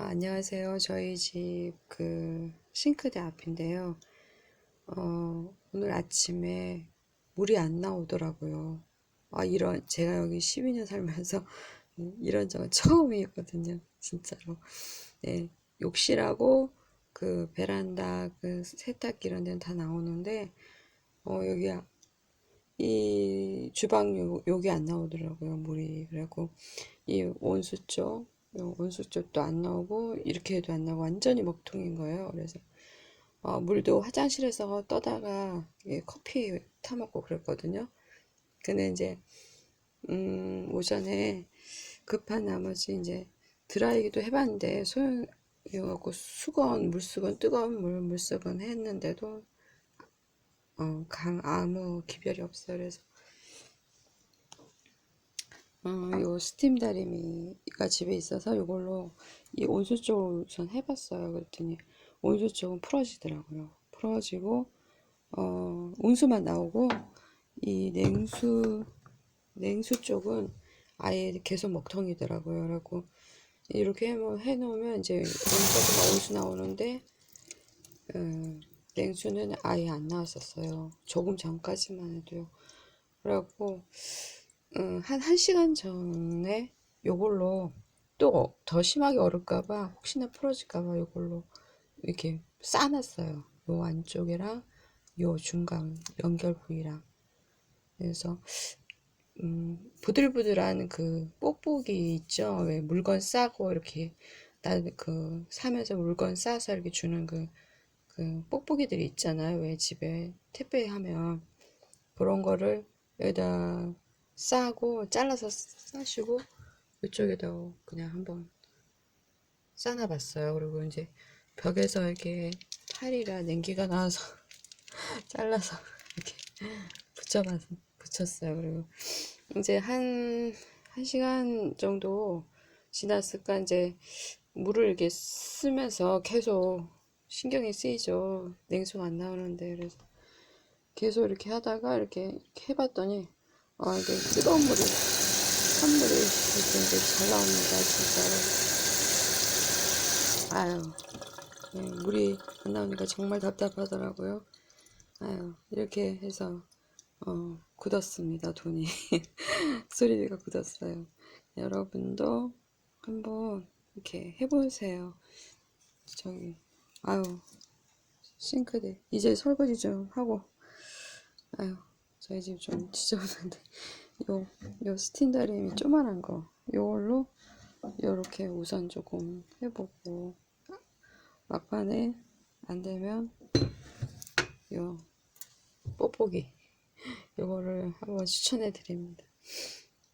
아, 안녕하세요. 저희 집 그 싱크대 앞인데요. 어, 오늘 아침에 물이 안 나오더라고요. 아, 이런, 제가 여기 12년 살면서 이런 적은 처음이었거든요. 진짜로. 네, 욕실하고 그 베란다 그 세탁기 이런 데는 다 나오는데, 어, 여기, 아- 이 주방 요, 여기 안 나오더라고요. 물이. 그래갖고, 이 온수 쪽, 요 온수 쪽도 안 나오고, 이렇게 해도 안 나오고, 완전히 먹통인 거예요. 그래서, 어, 물도 화장실에서 떠다가 예, 커피 타 먹고 그랬거든요. 근데 이제, 음, 오전에 급한 나머지 이제 드라이기도 해봤는데, 소용 이어갖고, 수건, 물수건, 뜨거운 물, 물수건 했는데도, 어, 강, 아무 기별이 없어요. 그래서, 어, 요 스팀 다리미가 집에 있어서 이걸로 이 온수 쪽을 우선 해봤어요. 그랬더니 온수 쪽은 풀어지더라고요. 풀어지고 어, 온수만 나오고 이 냉수 냉수 쪽은 아예 계속 먹통이더라고요. 그래갖고 이렇게 해- 해놓으면 이제 온수가 온수 나오는데 어, 냉수는 아예 안 나왔었어요. 조금 전까지만 해도요. 그래갖고 음, 한 1시간 전에 요걸로 또 더 심하게 얼을까봐 혹시나 풀어질까봐 요걸로 이렇게 싸놨어요. 요 안쪽이랑 요 중간 연결 부위랑 그래서 음, 부들부들한 그 뽁뽁이 있죠. 왜 물건 싸고 이렇게 나 그 사면서 물건 싸서 이렇게 주는 그, 그 뽁뽁이들이 있잖아요. 왜 집에 택배하면 그런 거를 여기다 싸고 잘라서 싸시고 이쪽에다 그냥 한번 싸놔봤어요. 그리고 이제 벽에서 이렇게 파리가 냉기가 나와서 잘라서 이렇게 붙여봤 붙였어요. 그리고 이제 한, 한 시간 정도 지났을까 이제 물을 이렇게 쓰면서 계속 신경이 쓰이죠. 냉수가 안 나오는데 그래서 계속 이렇게 하다가 이렇게, 이렇게 해봤더니 아 이게 뜨거운 물이 찬물이 이렇게 이제 잘 나옵니다 진짜로. 아유 예, 물이 안 나오니까 정말 답답하더라고요. 아유 이렇게 해서 어 굳었습니다 돈이. 수리비가 굳었어요. 여러분도 한번 이렇게 해보세요. 저기 아유 싱크대. 이제 설거지 좀 하고. 아유 저희 집 좀 지저분한데. 요, 요 스팀 다리미 조만한 거. 요걸로 요렇게 우선 조금 해보고 막판에 안 되면 요 뽁뽁이 요거를 한번 추천해 드립니다.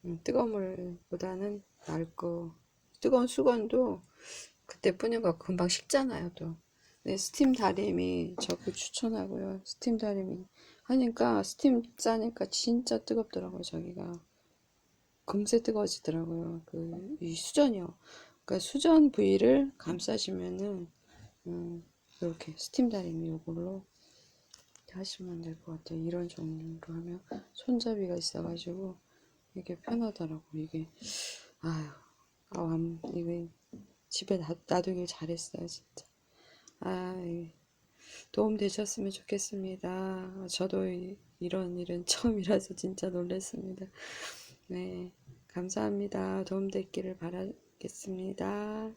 음, 뜨거운 물보다는 맑고 뜨거운 수건도 그때 뿌는 거 금방 식잖아요 또. 네, 스팀 다리미 적극 추천하고요. 스팀 다리미 하니까 스팀 싸니까 진짜 뜨겁더라고요 저기가. 금세 뜨거워지더라고요 그 이 수전이요. 그러니까 수전 부위를 감싸시면은 음, 이렇게 스팀 다리미 요걸로 하시면 될 것 같아요. 이런 종류로 하면 손잡이가 있어 가지고 이게 편하더라고 이게. 아유 아, 완- 이게 집에 놔, 놔두길 잘했어요 진짜. 아 이- 도움되셨으면 좋겠습니다. 저도 이런 일은 처음이라서 진짜 놀랐습니다. 네, 감사합니다. 도움됐기를 바라겠습니다.